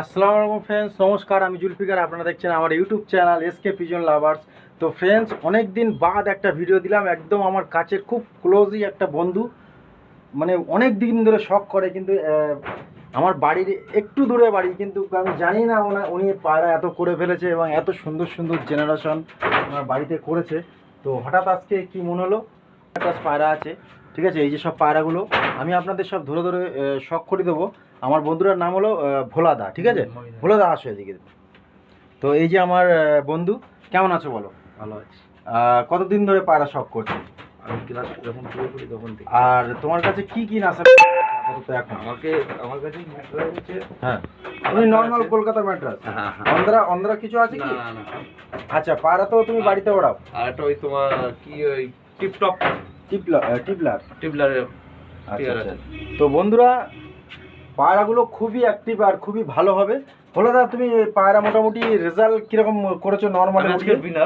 আসসালামু আলাইকুম ফ্রেন্ডস নমস্কার, আমি জুলফিকার, আপনারা দেখছেন আমার YouTube channel SK pigeon lovers তো ফ্রেন্ডস অনেক দিন বাদ একটা ভিডিও দিলাম, একদম আমার কাছের খুব ক্লোজই একটা বন্ধু। মানে অনেক দিন ধরে শখ করে, কিন্তু আমার বাড়ির একটু দূরে বাড়ি, কিন্তু আমি জানি না ওনা, উনি পায়রা এত করে ফেলেছে এবং এত সুন্দর সুন্দর জেনারেশন আমার বাড়িতে করেছে। তো হঠাৎ আজকে কি মনে হলো? একটা পায়রা আছে, ঠিক আছে? এই যে সব পায়রাগুলো, আমি আপনাদের সব ধরে ধরে শখ করে দেবো। আমার বন্ধুটার নাম হলো ভোলাদা ঠিক আছে? ভোলাদা আসো এদিকে। তো এই যে আমার বন্ধু কেমন আছো বলো? ভালো আছি। কতদিন ধরে পায়রা শখ করছ? আমি ক্লাস যখন শুরু করি তখন থেকে আর তোমার কাছে কি কি নাসা এখন। আমাকে আমার কাছে হচ্ছে হ্যাঁ। তুমি নর্মাল কলকাতা ম্যাট্রাস হ্যাঁ হ্যাঁ অন্ধ্রা অন্ধ্রা কিছু আছে কি? না না। আচ্ছা পায়রা তো তুমি বাড়িতে ওড়াও। আর একটা ওই তোমার কি ওই টিপটপ টিপলার। টিপলার আচ্ছা আচ্ছা। আছে। তো বন্ধুরা পায়রাগুলো খুবই অ্যাক্টিভ আর খুবই ভালো হবে। বলে দাও তুমি পায়রা মোটামুটি রেজাল্ট কীরকম করেছ নর্মালি আমি আজকে? বিনা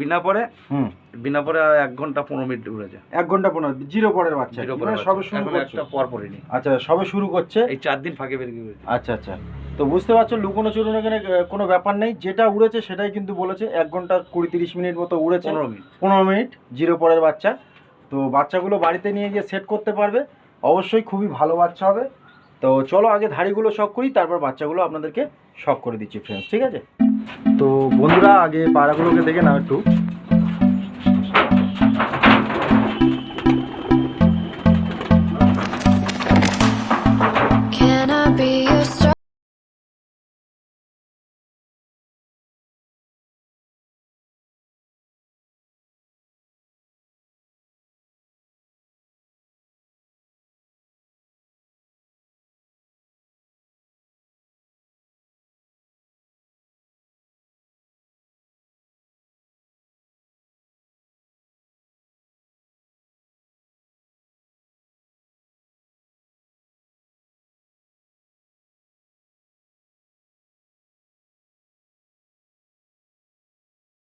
বিনা পরে? হুম। বিনা পরে এক ঘণ্টা পনেরো মিনিট উড়েছে। এক ঘণ্টা পনেরো জিরো পরের বাচ্চা। মানে সবে শুরু একটা পর পরিনি আচ্ছা সবে শুরু করছে? এই চার দিন ফাঁকে বেরিয়ে আচ্ছা আচ্ছা। তো বুঝতে পারছ লুকোনো চুরুনো এখানে কোনো ব্যাপার নেই। যেটা উড়েছে সেটাই কিন্তু বলেছে এক ঘণ্টা কুড়ি তিরিশ মিনিট মতো উড়েছে। পনেরো মিনিট। পনেরো মিনিট জিরো পরের বাচ্চা। তো বাচ্চাগুলো বাড়িতে নিয়ে গিয়ে সেট করতে পারবে। অবশ্যই খুবই ভালো বাচ্চা হবে। তো চলো আগে ধাড়িগুলো শখ করি, তারপর বাচ্চাগুলো আপনাদেরকে শখ করে দিচ্ছি ফ্রেন্ডস ঠিক আছে? তো বন্ধুরা, আগে পাড়াগুলোকে দেখে নাও একটু।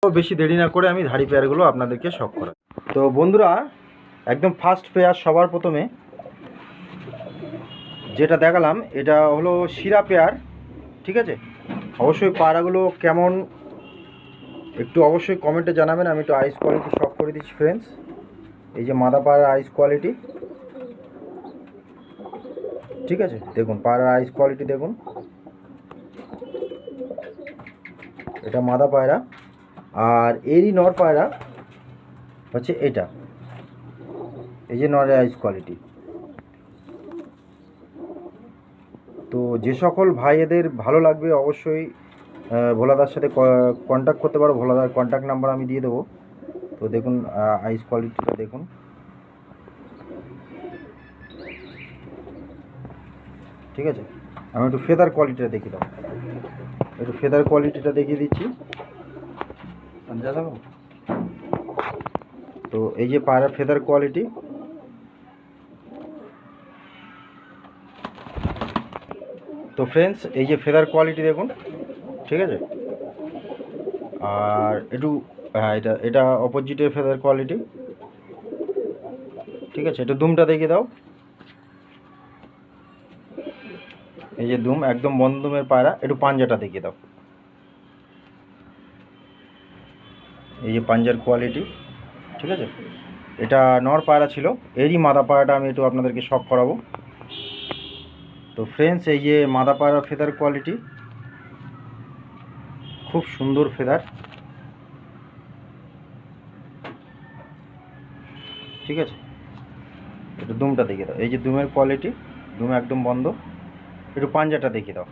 বেশি দেরি না করে আমি ধাড়ি পেয়ারগুলো আপনাদেরকে শখ করা তো বন্ধুরা, একদম ফার্স্ট পেয়ার সবার প্রথমে যেটা দেখালাম, এটা হলো শিরা পেয়ার, ঠিক আছে? অবশ্যই পায়রাগুলো কেমন? একটু অবশ্যই কমেন্টে জানাবেন, আমি একটু আইস কোয়ালিটি শখ করে দিচ্ছি ফ্রেন্ডস এই যে মাদা পায়রার আইস কোয়ালিটি ঠিক আছে? দেখুন পায়রার আইস কোয়ালিটি দেখুন। এটা মাদা পায়রা। আর এরই নর পায়রা হচ্ছে এটা। এই যে নরের আইস কোয়ালিটি তো যে সকল ভাইয়েদের ভালো লাগবে অবশ্যই ভোলাদার সাথে কন্ট্যাক্ট করতে পারো। ভোলাদার কন্ট্যাক্ট নাম্বার আমি দিয়ে দেবো। তো দেখুন আইস কোয়ালিটিটা দেখুন। ঠিক আছে? আমি একটু ফেদার কোয়ালিটিটা দেখিয়ে দাও একটু ফেদার কোয়ালিটিটা দেখিয়ে দিচ্ছি। তো এই যে পায়রা ফেদার কোয়ালিটি তো ফ্রেন্ডস এই যে ফেদার কোয়ালিটি দেখুন, ঠিক আছে? আর একটু হ্যাঁ এটা এটা অপোজিটের ফেদার কোয়ালিটি ঠিক আছে, একটু দুমটা দেখিয়ে দাও। এই যে দুম একদম বন্ধ দুমের পায়রা একটু পাঞ্জাটা দেখিয়ে দাও। এই যে পাঞ্জার কোয়ালিটি ঠিক আছে? এটা নর পায়রা ছিল, এরই মাদা পায়রাটা আমি একটু আপনাদেরকে শখ করাবো। তো ফ্রেন্ডস এই যে মাদা পায়রা ফেদার কোয়ালিটি খুব সুন্দর ফেদার ঠিক আছে? একটু দুমটা দেখিয়ে দাও। এই যে দুমের কোয়ালিটি দুম একদম বন্ধ। একটু পাঞ্জাটা দেখিয়ে দাও।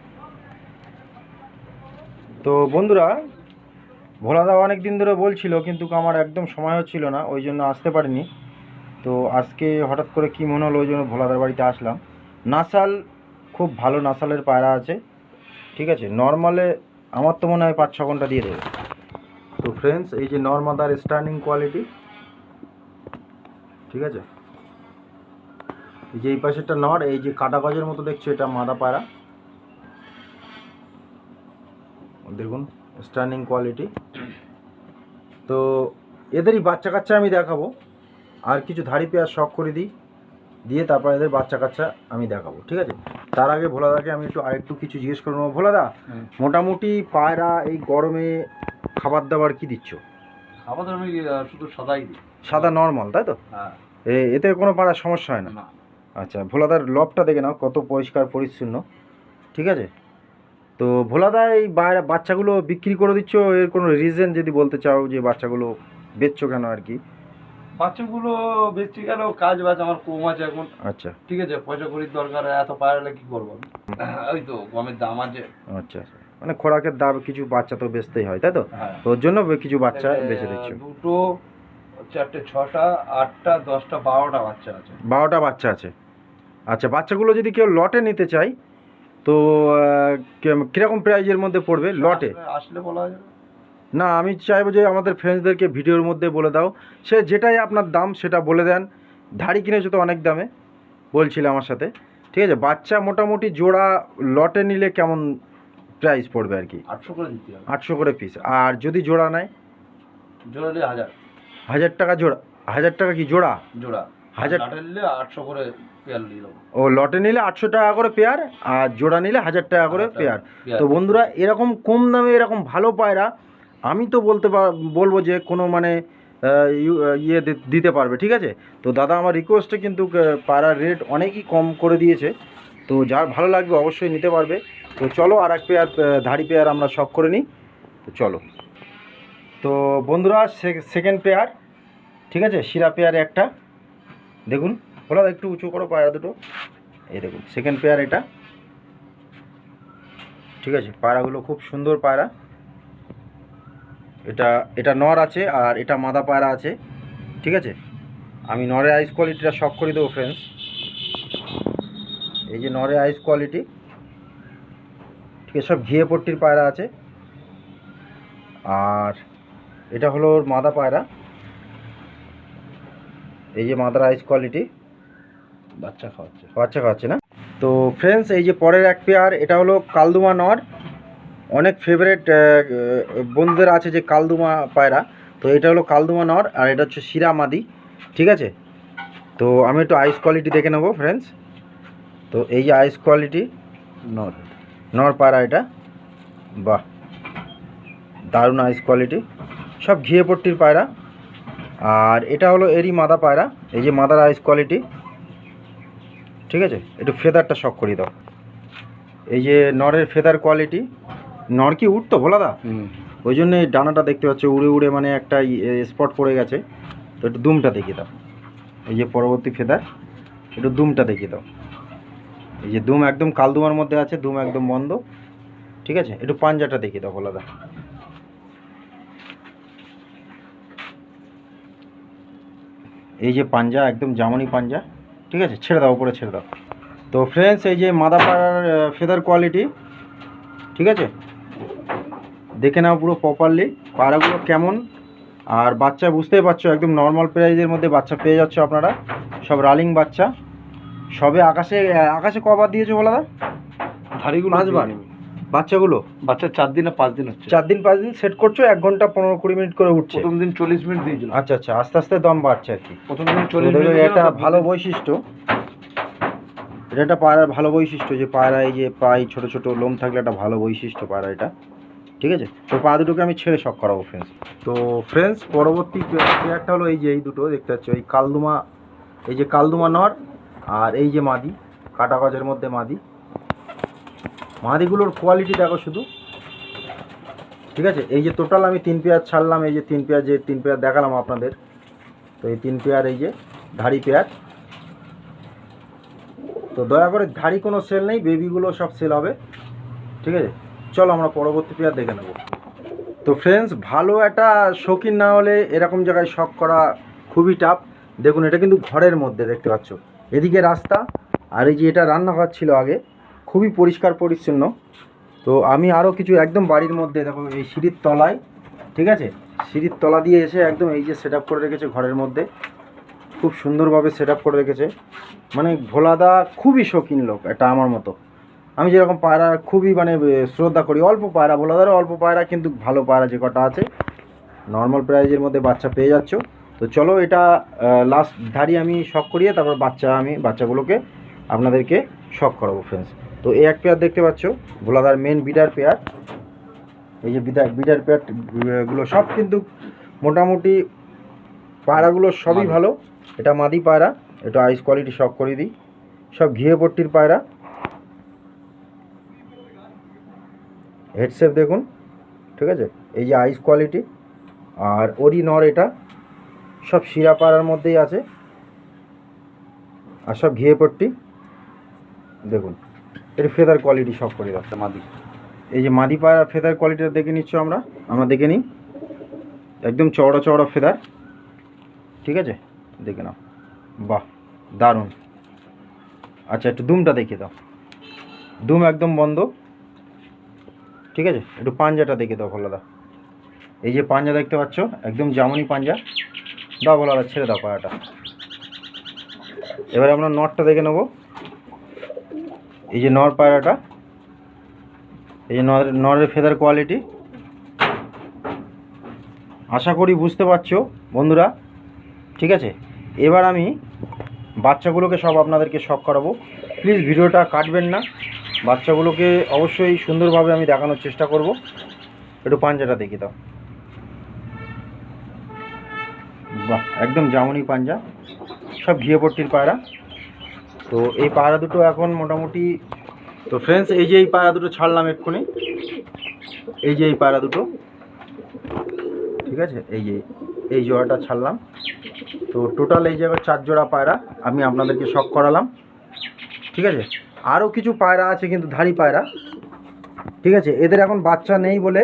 তো বন্ধুরা ভোলাদা অনেক দিন ধরে বলছিল, কিন্তু আমার একদম সময় হচ্ছিল না, ওই জন্য আসতে পারিনি। তো আজকে হঠাৎ করে কি মনে হলো, ওই জন্য ভোলাদার বাড়িতে আসলাম। নাসাল খুব ভালো নাসালের পায়রা আছে, ঠিক আছে? নর্মালে আমার তো মনে হয় পাঁচ ছ ঘণ্টা দিয়ে দেবে। তো ফ্রেন্ডস এই যে নর্মাদার স্টার্নিং কোয়ালিটি ঠিক আছে? এই যে এই পাশেরটা নর, এই যে কাটা গজের মতো দেখছ, এটা মাদা পায়রা। দেখুন স্টার্নিং কোয়ালিটি তো এদেরই বাচ্চা কাচ্চা আমি দেখাবো। আর কিছু ধাড়ি পেঁয়াজ শখ করে দিই। দিয়ে তারপর এদের বাচ্চা কাচ্চা আমি দেখাবো ঠিক আছে? তার আগে ভোলাদাকে আমি একটু আরেকটু কিছু জিজ্ঞেস করে নেব। ভোলাদা মোটামুটি পায়রা এই গরমে খাবার দাবার কি দিচ্ছ? আমাদের আমি শুধু সাদাই দিই। সাদা নর্মাল তাই তো? হ্যাঁ। এ- এতে কোনো পাড়ার সমস্যা হয় না? না। আচ্ছা ভোলাদার লবটা দেখে নাও কত পরিষ্কার পরিচ্ছন্ন ঠিক আছে? তো ভোলাদা এই বাচ্চাগুলো বিক্রি করে দিচ্ছ? এর কোনো রিজন যদি বলতে চাও যে বাচ্চাগুলো বেচছো কেন আর কি? বাচ্চাগুলো বেশি গেল কাজ বাজ আমার কম আছে এখন। আচ্ছা। ঠিক আছে পয়সা করির দরকার এত পারলে কি করব? ওই তো গমের দাম আছে। আচ্ছা আচ্ছা। মানে খোরাকের দাম কিছু বাচ্চা তো বেচতেই হয় তাই তো? হ্যাঁ। ওর জন্য কিছু বাচ্চা বেঁচে দিচ্ছ। দুটো চারটে ছটা আটটা দশটা বারোটা বাচ্চা আছে। বারোটা বাচ্চা আছে। আচ্ছা বাচ্চাগুলো যদি কেউ লটে নিতে চাই তো কীরকম প্রাইজের মধ্যে পড়বে লটে আসলে- বলা না। আমি চাইব যে আমাদের ফ্রেন্ডসদেরকে ভিডিওর মধ্যে বলে দাও। সে যেটাই আপনার দাম সেটা বলে দেন। ধাড়ি কিনেছো তো অনেক দামে বলছিলে আমার সাথে। ঠিক আছে বাচ্চা মোটামুটি জোড়া লটে নিলে কেমন প্রাইস পড়বে আর কি? আটশো করে দিতে হবে। আটশো করে পিস আর যদি জোড়া নেয়? জোড়ালে হাজার। হাজার টাকা জোড়া। হাজার টাকা কি জোড়া? জোড়া। হাজার- হাজার নিলে আটশো করে পেয়ার নিয়ে দেবো ও লটে নিলে আটশো টাকা করে পেয়ার আর জোড়া নিলে হাজার টাকা করে পেয়ার। তো বন্ধুরা এরকম কম দামে এরকম ভালো পায়রা আমি তো বলতে বলব যে কোনো মানে ইয়ে দিতে পারবে ঠিক আছে? তো দাদা আমার রিকোয়েস্টে কিন্তু পায়রার রেট অনেকই কম করে দিয়েছে। তো যার ভালো লাগবে অবশ্যই নিতে পারবে। তো চলো আর এক পেয়ার ধাড়ি পেয়ার আমরা শখ করে নিই। তো চলো। তো বন্ধুরা সেকেন্ড পেয়ার ঠিক আছে? শিরা পেয়ারে একটা। দেখুন বলো একটু উঁচু করো, পায়রা দুটো। এই দেখুন সেকেন্ড পেয়ার এটা। ঠিক আছে পায়রাগুলো খুব সুন্দর পায়রা। এটা এটা নর আছে আর এটা মাদা পায়রা আছে। ঠিক আছে? আমি নরের আইস কোয়ালিটিটা শখ করে দেবো ফ্রেন্ডস এই যে নরের আইস কোয়ালিটি ঠিক আছে, সব ঘিয়ে পট্টির পায়রা আছে। আর এটা হলো মাদা পায়রা। এই যে মাদার আইস কোয়ালিটি। বাচ্চা খাওয়াচ্ছে। বাচ্চা খাওয়াচ্ছে না? তো ফ্রেন্ডস এই যে পরের এক পেয়ার এটা হলো কালদুমা নর। অনেক ফেভারেট বন্ধুদের আছে যে কালদুমা পায়রা। তো এটা হলো কালদুমা নর আর এটা হচ্ছে শিরা মাদি। ঠিক আছে? তো আমি একটু আইস কোয়ালিটি দেখে নেব ফ্রেন্ডস তো এই যে আইস কোয়ালিটি নর। নর পায়রা এটা। বাহ! দারুণ আইস কোয়ালিটি সব ঘিয়ে পট্টির পায়রা। আর এটা হলো এরই মাদা পায়রা এই যে মাদার আইস কোয়ালিটি ঠিক আছে? একটু ফেদারটা শখ করিয়ে দাও। এই যে নরের ফেদার কোয়ালিটি নর কি উঠতো ভোলাদা হুম। ওই জন্য এই ডানাটা দেখতে পাচ্ছ উড়ে উড়ে মানে একটা স্পট পড়ে গেছে। তো একটু দুমটা দেখিয়ে দাও। এই যে পরবর্তী ফেদার একটু দুমটা দেখিয়ে দাও। এই যে দুম একদম কালদুমার মধ্যে আছে দুম একদম বন্ধ। ঠিক আছে? একটু পাঞ্জাটা দেখিয়ে দাও ভোলাদা এই যে পাঞ্জা একদম জামানি পাঞ্জা ঠিক আছে? ছেড়ে দাও উপরে ছেড়ে দাও। তো ফ্রেন্ডস এই যে মাদা পাড়ার ফেদার কোয়ালিটি ঠিক আছে? দেখে নাও পুরো প্রপারলি পাড়াগুলো কেমন? আর বাচ্চা বুঝতেই পারছ একদম নর্মাল প্রাইজের মধ্যে বাচ্চা পেয়ে যাচ্ছ আপনারা। সব রালিং বাচ্চা। সবে আকাশে আকাশে কবার দিয়েছ বলা দা ধাড়িগুলো পাঁচবার? বাচ্চাগুলো? বাচ্চা চার দিন না পাঁচ দিন হচ্ছে? চার দিন পাঁচ দিন সেট করছ এক ঘণ্টা পনেরো কুড়ি মিনিট করে উঠছে। প্রথম দিন চল্লিশ মিনিট দিয়েছিল আচ্ছা আচ্ছা আস্তে আস্তে দম বাড়ছে আর কি। প্রথম দিন চল্লিশ মিনিট এটা ভালো বৈশিষ্ট্য। এটা একটা পায়রার ভালো বৈশিষ্ট্য যে পায়রা এই যে পায়ে ছোট ছোট লোম থাকলে একটা ভালো বৈশিষ্ট্য পায়রা এটা। ঠিক আছে? তো পা দুটোকে আমি ছেড়ে শখ করাবো ফ্রেন্ডস তো ফ্রেন্ডস পরবর্তী প্লেয়ারটা হলো এই যে এই দুটো দেখতে পাচ্ছ এই কালদুমা এই যে কালদুমা নর আর এই যে মাদি কাটা গজের মধ্যে মাদি। মাদিগুলোর কোয়ালিটি দেখো শুধু। ঠিক আছে? এই যে টোটাল আমি তিন পেয়ার ছাড়লাম, এই যে তিন পেয়ার যে তিন পেয়ার দেখালাম আপনাদের। তো এই তিন পেয়ার এই যে ধাড়ি পেয়ার তো দয়া করে ধাড়ি কোনো সেল নেই বেবিগুলো সব সেল হবে। ঠিক আছে? চলো আমরা পরবর্তী পেয়ার দেখে নেব। তো ফ্রেন্ডস ভালো একটা শৌখিন না হলে এরকম জায়গায় শখ করা খুবই টাফ দেখুন, এটা কিন্তু ঘরের মধ্যে, দেখতে পাচ্ছ। এদিকে রাস্তা, আর এই যে এটা রান্নাঘর ছিল আগে। খুবই পরিষ্কার পরিচ্ছন্ন। তো আমি আরও কিছু একদম বাড়ির মধ্যে, দেখো এই সিঁড়ির তলায়, ঠিক আছে? সিঁড়ির তলা দিয়ে এসে একদম এই যে সেট করে রেখেছে ঘরের মধ্যে। খুব সুন্দরভাবে সেট করে রেখেছে। মানে ভোলাদা খুবই শৌখিন লোক, এটা আমার মতো। আমি যেরকম পায়রা খুবই মানে শ্রদ্ধা করি। অল্প পায়রা, ভোলাদারও অল্প পায়রা, কিন্তু ভালো পায়রা যে কটা আছে নর্মাল প্রাইজের মধ্যে বাচ্চা পেয়ে যাচ্ছ। তো চলো এটা লাস্ট ধাড়ি আমি শখ করিয়ে, তারপর বাচ্চা আমি, বাচ্চাগুলোকে আপনাদেরকে শখ করাবো ফ্রেন্ডস তো এই এক পেয়ার দেখতে পাচ্ছ ভোলাদার মেন বিডার পেয়ার এই যে বিডার বিডার পেয়ারগুলো সব কিন্তু মোটামুটি পায়রাগুলো সবই ভালো। এটা মাদি পায়রা এটা আইস কোয়ালিটি সব করে দিই। সব ঘিয়ে পট্টির পায়রা। হেডসেপ দেখুন ঠিক আছে? এই যে আইস কোয়ালিটি আর ওরি নর এটা সব শিরা পাড়ার মধ্যেই আছে। আর সব ঘিয়ে পট্টি দেখুন। এটা ফেদার কোয়ালিটি সব করে দাও মাদি। এই যে মাদি পায়রা ফেদার কোয়ালিটিটা দেখে নিচ্ছ আমরা আমরা দেখে নিই। একদম চওড়া চওড়া ফেদার ঠিক আছে? দেখে নাও। বাহ, দারুণ। আচ্ছা একটু দুমটা দেখে দাও। দুম একদম বন্ধ। ঠিক আছে? একটু পাঞ্জাটা দেখে দাও, ভালো এই যে পাঞ্জা দেখতে পাচ্ছ, একদম জামনি পাঞ্জা। দাও বলো ছেড়ে দাও পায়াটা এবার আমরা নটটা দেখে নেব। এই যে নর পায়রাটা, এই যে নর নরের ফেদার কোয়ালিটি আশা করি বুঝতে পারছ, বন্ধুরা। ঠিক আছে? এবার আমি বাচ্চাগুলোকে সব আপনাদেরকে শখ করাবো। প্লিজ ভিডিওটা কাটবেন না। বাচ্চাগুলোকে অবশ্যই সুন্দরভাবে আমি দেখানোর চেষ্টা করব। একটু পাঞ্জাটা দেখে দাও। বাহ, একদম জামনি পাঞ্জা। সব ঘিয়ে পট্টির পায়রা। তো এই পায়রা দুটো এখন মোটামুটি তো ফ্রেন্ডস এই যে এই পায়রা দুটো ছাড়লাম এক্ষুনি। এই যে এই পায়রা দুটো। ঠিক আছে? এই যে এই জোড়াটা ছাড়লাম। তো টোটাল এই জায়গায় চার জোড়া পায়রা, আমি আপনাদেরকে শখ করালাম। ঠিক আছে? আরও কিছু পায়রা আছে কিন্তু ধাড়ি পায়রা। ঠিক আছে? এদের এখন বাচ্চা নেই বলে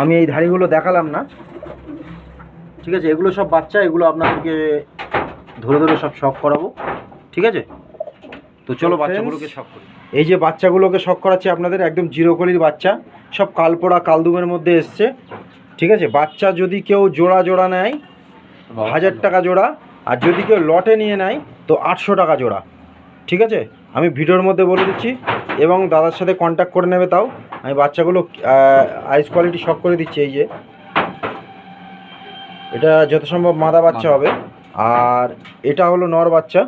আমি এই ধাড়িগুলো দেখালাম না। ঠিক আছে? এগুলো সব বাচ্চা, এগুলো আপনাদেরকে ধরে ধরে সব শখ করাবো। ঠিক আছে? তো চলো বাচ্চাগুলোকে শখ করি। এই যে বাচ্চাগুলোকে শখ করাচ্ছি আপনাদের একদম জিরো কলির বাচ্চা। সব কালপোড়া কালদুমের মধ্যে এসছে। ঠিক আছে? বাচ্চা যদি কেউ জোড়া জোড়া নেয় হাজার টাকা জোড়া। আর যদি কেউ লটে নিয়ে নেয় তো আটশো টাকা জোড়া। ঠিক আছে? আমি ভিডিওর মধ্যে বলে দিচ্ছি এবং দাদার সাথে কন্ট্যাক্ট করে নেবে তাও। আমি বাচ্চাগুলো আইস কোয়ালিটি শখ করে দিচ্ছি এই যে। এটা যত সম্ভব মাদা বাচ্চা হবে। আর এটা হলো নর বাচ্চা।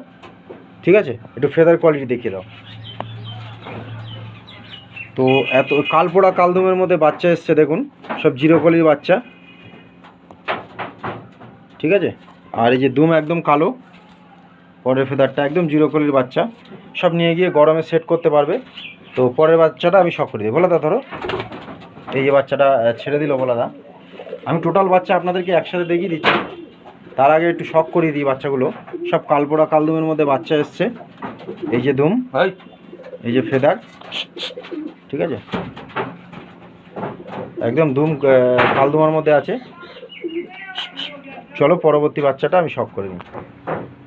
ঠিক আছে? একটু ফেদার কোয়ালিটি দেখিয়ে দাও। তো এত কালপোড়া কালদুমের মধ্যে বাচ্চা এসছে, দেখুন। সব জিরো কলির বাচ্চা। ঠিক আছে? আর এই যে দুম একদম কালো, পরের ফেদারটা একদম জিরো কলির বাচ্চা। সব নিয়ে গিয়ে গরমে সেট করতে পারবে। তো পরের বাচ্চাটা আমি শখ করে দিই বলে দা ধরো। এই যে বাচ্চাটা ছেড়ে দিল বলা দা আমি টোটাল বাচ্চা আপনাদেরকে একসাথে দেখিয়ে দিচ্ছি। তার আগে একটু শখ করিয়ে দিই বাচ্চাগুলো। সব কালপোড়া কালদুমের মধ্যে বাচ্চা এসছে। এই যে দুম এই। যে ফেদার ঠিক আছে? একদম ধুম আহ, কালদুমার মধ্যে আছে। চলো পরবর্তী বাচ্চাটা আমি শখ করে নিই।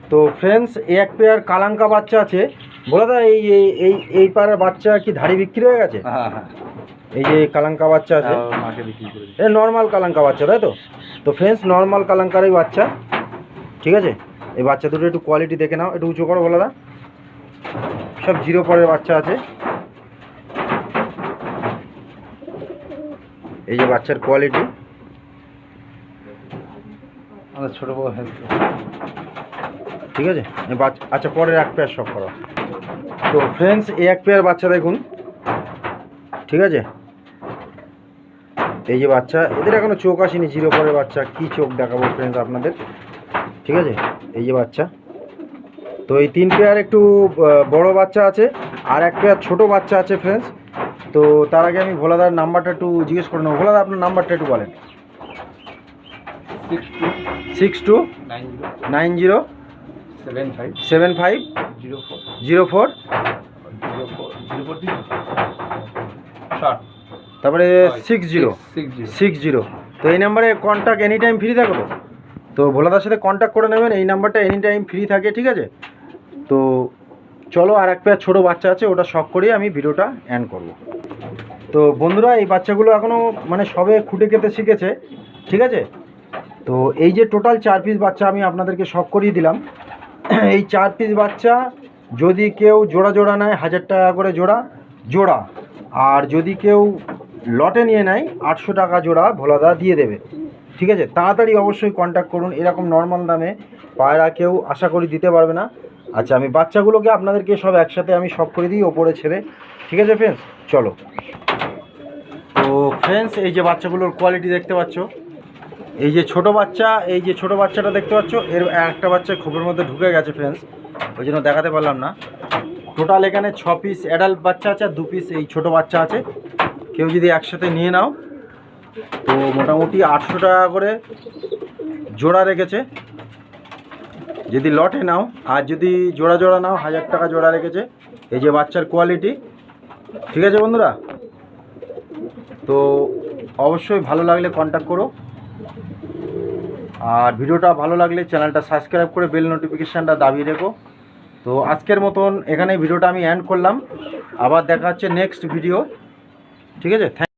তো ফ্রেন্ডস এক পেয়ার কালাঙ্কা বাচ্চা আছে। বলে দা এই এই- এই এই পাড়ার বাচ্চা কি ধাড়ি বিক্রি হয়ে গেছে? হ্যাঁ হ্যাঁ। এই যে কালাঙ্কা বাচ্চা আছে। হ্যাঁ, মাকে বিক্রি করে দিই। এটা নর্মাল কালাঙ্কা বাচ্চা তাই তো? তো ফ্রেন্ডস নর্মাল কালাঙ্কারই বাচ্চা। ঠিক আছে? এই বাচ্চা দুটো একটু কোয়ালিটি দেখে নাও একটু উঁচু করো বলে দা সব জিরো পরের বাচ্চা আছে। এই যে বাচ্চার কোয়ালিটি আমাদের ছোট বউ হেল্প ঠিক আছে? আচ্ছা পরের এক পেয়ার শখ করো। তো ফ্রেন্ডস এই এক পেয়ার বাচ্চা দেখুন। ঠিক আছে? এই যে বাচ্চা এদের এখনও চোখ আসেনি জিরো পরের বাচ্চা কি চোখ দেখাবো ফ্রেন্ডস আপনাদের ঠিক আছে এই যে বাচ্চা তো এই তিন পেয়ার একটু বড় বাচ্চা আছে আর এক পেয়ার ছোট বাচ্চা আছে ফ্রেন্ডস তো তার আগে আমি ভোলাদার নাম্বারটা একটু জিজ্ঞেস করে নেব ভোলাদা আপনার নাম্বারটা একটু বলেন six two nine zero seven five seven five zero four zero four zero four zero four ষাট তারপরে সিক্স জিরো সিক্স জিরো তো এই নাম্বারে কন্ট্যাক্ট এনি টাইম ফ্রি থাকে তো। ভোলাদার সাথে কন্ট্যাক্ট করে নেবেন এই নাম্বারটা এনি টাইম ফ্রি থাকে ঠিক আছে? তো চলো আর এক পেয়ার ছোটো বাচ্চা আছে ওটা শখ করেই আমি ভিডিওটা অ্যান্ড করব। তো বন্ধুরা এই বাচ্চাগুলো এখনও মানে সবে খুঁটে খেতে শিখেছে ঠিক আছে? তো এই যে টোটাল চার পিস বাচ্চা আমি আপনাদেরকে শখ করিয়ে দিলাম। এই চার পিস বাচ্চা যদি কেউ জোড়া জোড়া নেয় হাজার টাকা করে জোড়া জোড়া। আর যদি কেউ লটে নিয়ে নেয়, আটশো টাকা জোড়া ভোলাদা দিয়ে দেবে। ঠিক আছে? তাড়াতাড়ি অবশ্যই কন্ট্যাক্ট করুন, এরকম নর্মাল দামে পায়রা কেউ আশা করি দিতে পারবে না। আচ্ছা আমি বাচ্চাগুলোকে আপনাদেরকে সব একসাথে আমি সব করে দিই ওপরে ছেড়ে। ঠিক আছে ফ্রেন্ডস চলো। তো ফ্রেন্ডস এই যে বাচ্চাগুলোর কোয়ালিটি দেখতে পাচ্ছ, এই যে ছোট বাচ্চা, এই যে ছোট বাচ্চাটা দেখতে পাচ্ছ, এর একটা বাচ্চা খোপের মধ্যে ঢুকে গেছে ফ্রেন্ডস ওই জন্য দেখাতে পারলাম না। টোটাল এখানে ছ পিস অ্যাডাল্ট বাচ্চা আছে আর দু পিস এই ছোট বাচ্চা আছে। কেউ যদি একসাথে নিয়ে নাও, তো মোটামুটি আটশো টাকা করে জোড়া রেখেছে। যদি লটে নাও, আর যদি জোড়া জোড়া নাও, হাজার টাকা জোড়া রেখেছে। এই যে বাচ্চার কোয়ালিটি ঠিক আছে বন্ধুরা? তো অবশ্যই ভালো লাগলে কন্ট্যাক্ট করো। আর ভিডিওটা ভালো লাগলে চ্যানেলটা সাবস্ক্রাইব করে বেল নোটিফিকেশানটা দাবিয়ে রেখো। তো আজকের মতন এখানে ভিডিওটা আমি অ্যান্ড করলাম। আবার দেখা হচ্ছে নেক্সট ভিডিও ঠিক আছে? থ্যাংক